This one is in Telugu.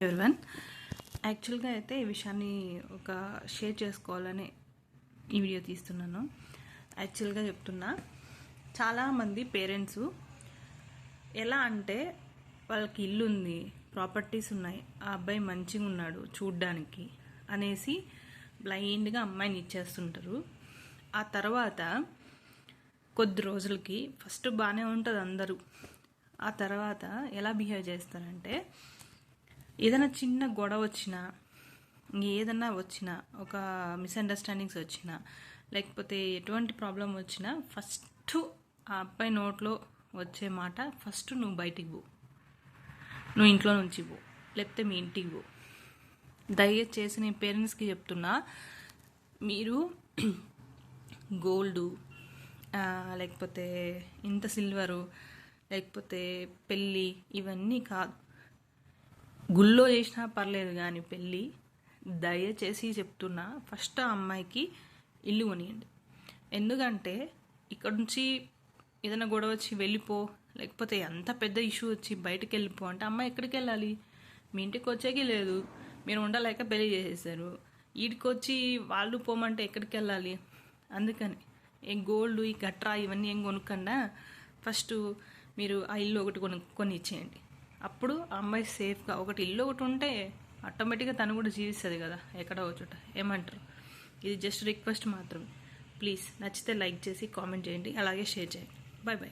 ఎవరివన్ యాక్చువల్గా అయితే ఈ విషయాన్ని ఒక షేర్ చేసుకోవాలని ఈ వీడియో తీస్తున్నాను. యాక్చువల్గా చెప్తున్నా చాలామంది పేరెంట్స్ ఎలా అంటే వాళ్ళకి ఇల్లు ఉంది ప్రాపర్టీస్ ఉన్నాయి ఆ అబ్బాయి మంచిగా ఉన్నాడు చూడ్డానికి అనేసి బ్లైండ్గా అమ్మాయిని ఇచ్చేస్తుంటారు. ఆ తర్వాత కొద్ది రోజులకి ఫస్ట్ బాగానే ఉంటుంది అందరూ. ఆ తర్వాత ఎలా బిహేవ్ చేస్తారంటే ఏదైనా చిన్న గొడవ వచ్చినా ఏదన్నా వచ్చినా ఒక మిస్అండర్స్టాండింగ్స్ వచ్చినా లేకపోతే ఎటువంటి ప్రాబ్లం వచ్చినా ఫస్ట్ ఆ అబ్బాయి నోట్లో వచ్చే మాట ఫస్ట్ నువ్వు బయటికి పో. నువ్వు ఇంట్లో నుంచి పో లేకపోతే మీ ఇంటికి పో. దయచేసి నేను పేరెంట్స్కి చెప్తున్నా మీరు గోల్డు లేకపోతే ఇంత సిల్వరు లేకపోతే పెళ్ళి ఇవన్నీ కాదు. గుళ్ళో చేసినా పర్లేదు కానీ పెళ్ళి దయచేసి చెప్తున్నా ఫస్ట్ ఆ అమ్మాయికి ఇల్లు కొనియండి. ఎందుకంటే ఇక్కడ నుంచి ఏదైనా గొడవ వచ్చి వెళ్ళిపో లేకపోతే ఎంత పెద్ద ఇష్యూ వచ్చి బయటకు వెళ్ళిపో అంటే అమ్మాయి ఎక్కడికి వెళ్ళాలి? మీ ఇంటికి వచ్చేకి లేదు. మీరు ఉండలేక పెళ్ళి చేసేసారు వీడికి వచ్చి వాళ్ళు పోమంటే ఎక్కడికి వెళ్ళాలి? అందుకని ఏ గోల్డ్ ఈ గట్రా ఇవన్నీ ఏం కొనుక్కుండా? ఫస్ట్ మీరు ఆ ఇల్లు ఒకటి కొను కొని ఇచ్చేయండి అప్పుడు ఆ అమ్మాయి సేఫ్గా ఒకటి ఇల్లు ఒకటి ఉంటే ఆటోమేటిక్గా తను కూడా జీవిస్తుంది కదా ఎక్కడో చోట. ఏమంటారు? ఇది జస్ట్ రిక్వెస్ట్ మాత్రమే. ప్లీజ్ నచ్చితే లైక్ చేసి కామెంట్ చేయండి అలాగే షేర్ చేయండి. Bye bye